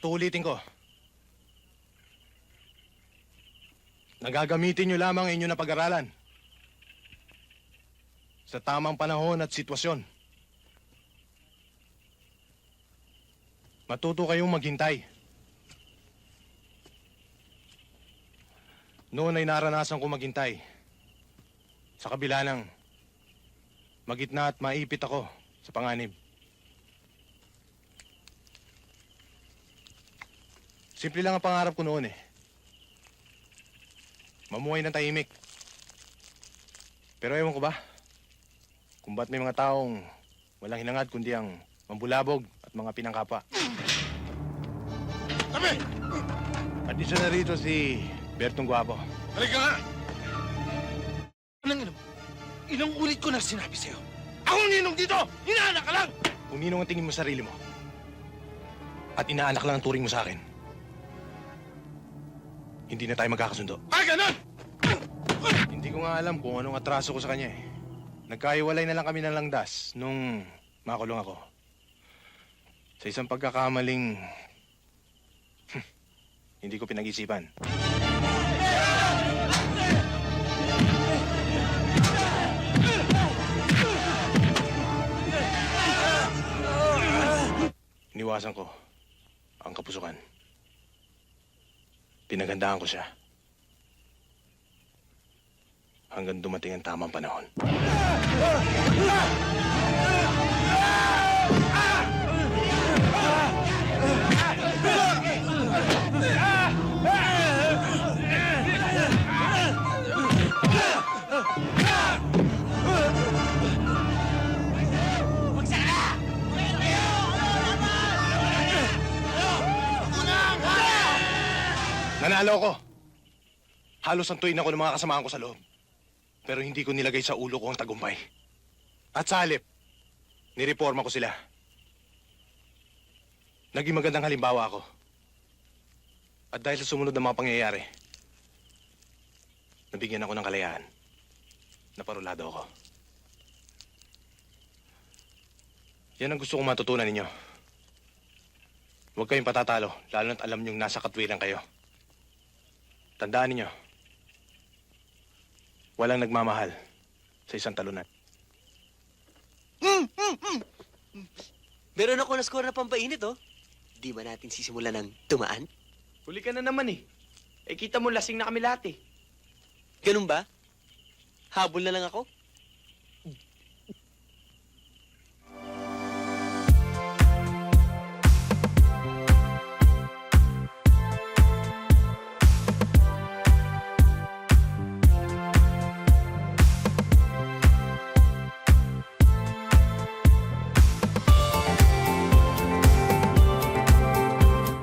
At uulitin ko. Nagagamitin nyo lamang ang inyo na pag-aralan. Sa tamang panahon at sitwasyon. Matuto kayong maghintay. Noon ay naranasan ko maghintay. Sa kabila ng magitna at maipit ako sa panganib. Simple lang ang pangarap ko noon eh. Mamuhay ng tahimik. Pero ewan ko ba? Kung ba't may mga taong walang hinangad kundi ang mambulabog at mga pinangkapa. Tabi! At isa na rito si Bertong Guapo. Halika nga! Anong inom? Ilang ulit ko na sinabi sa'yo. Ako ninong dito! Hinaanak ka lang! Kung ninong ang tingin mo sa sarili mo, at inaanak lang ang turing mo sa akin, hindi na tayo magkakasundo. Ah, ganon! Hindi ko nga alam kung anong atraso ko sa kanya eh. Nagkaiwalay na lang kami ng langdas nung makulong ako. Sa isang pagkakamaling... hindi ko pinag-isipan. Iniwasan ko ang kapusukan. Pinagandaan ko siya hanggang dumating ang tamang panahon. Nanalo ko. Halos ang tuwin ako ng mga kasamahan ko sa loob. Pero hindi ko nilagay sa ulo ko ang tagumpay. At sa halip, nireforma ko sila. Naging magandang halimbawa ako. At dahil sa sumunod na mga pangyayari, nabigyan ako ng kalayaan. Naparulado ako. Yan ang gusto kong matutunan ninyo. Huwag kayong patatalo, lalo na't alam niyong nasa katwiran kayo. Tandaan ninyo, walang nagmamahal sa isang talunan. Meron ako na-score na pampainit, oh. Di ba natin sisimulan ng tumaan? Huli ka na naman eh. Eh kita mo lasing na kami lahat eh. Ganun ba? Habol na lang ako?